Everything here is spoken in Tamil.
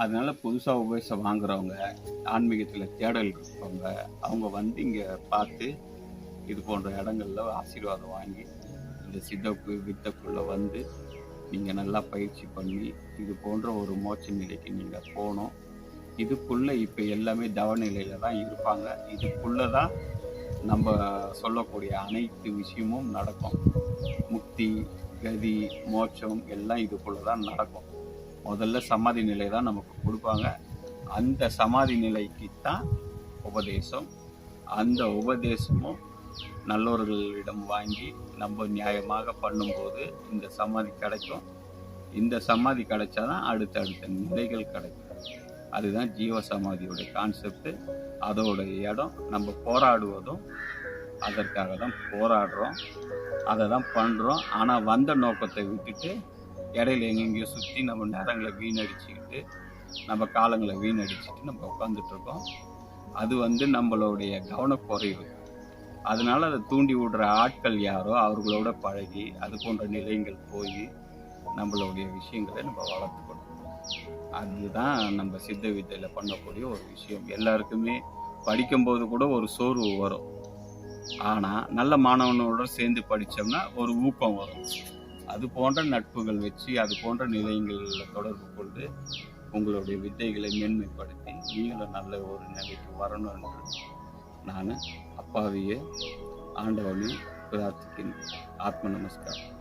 அதனால் புதுசாக உபதேசம் வாங்குறவங்க ஆன்மீகத்தில் தேடல் இருக்கவங்க அவங்க வந்து இங்கே பார்த்து இது போன்ற இடங்கள்ல ஆசீர்வாதம் வாங்கி இந்த சித்தப்பு வித்தக்குள்ளே வந்து நீங்கள் நல்லா பயிற்சி பண்ணி இது போன்ற ஒரு மோட்ச நிலைக்கு நீங்கள் போகணும். இதுக்குள்ளே இப்போ எல்லாமே தவநிலையில தான் இருப்பாங்க. இதுக்குள்ளே தான் நம்ம சொல்லக்கூடிய அனைத்து விஷயமும் நடக்கும். முக்தி கதி மோட்சம் எல்லாம் இதுக்குள்ளே தான் நடக்கும். முதல்ல சமாதி நிலை தான் நமக்கு கொடுப்பாங்க. அந்த சமாதி நிலைக்கு தான் உபதேசம். அந்த உபதேசமும் நல்லோர்களிடம் வாங்கி நம்ம நியாயமாக பண்ணும்போது இந்த சமாதி கிடைக்கும். இந்த சமாதி கிடைச்சாதான் அடுத்தடுத்த நிலைகள் கிடைக்கும். அதுதான் ஜீவ சமாதியோட கான்செப்ட் அதோட இடம் நம்ம போராடுவதும் அதற்காக தான் போராடுறோம். அதை தான் பண்ணுறோம் ஆனால் வந்த நோக்கத்தை விட்டுட்டு இடையில எங்கெங்கேயோ சுற்றி நம்ம நேரங்களை வீணடிச்சுக்கிட்டு நம்ம காலங்களை வீணடிச்சுட்டு நம்ம உட்காந்துட்டு இருக்கோம் அது வந்து நம்மளுடைய கவனக்குறைவு. அதனால அதை தூண்டி விடுற ஆட்கள் யாரோ அவர்களோட பழகி அது போன்ற நிலையங்கள் போய் நம்மளுடைய விஷயங்களை நம்ம வளர்த்துக்கணும். அதுதான் நம்ம சித்த வித்தையில் பண்ணக்கூடிய ஒரு விஷயம். எல்லாருக்குமே படிக்கும்போது கூட ஒரு சோர்வு வரும். ஆனால் நல்ல மாணவனோட சேர்ந்து படித்தோம்னா ஒரு ஊக்கம் வரும். அது போன்ற நட்புகள் வச்சு அது போன்ற நிலையங்களில் தொடர்பு கொண்டு உங்களுடைய வித்தைகளை மேன்மைப்படுத்தி நீங்களும் நல்ல ஒரு நிலைக்கு வரணும் என்று நான் அப்பாவிய ஆண்டவனை பிரார்த்திக்கிறேன். ஆத்ம நமஸ்காரம்.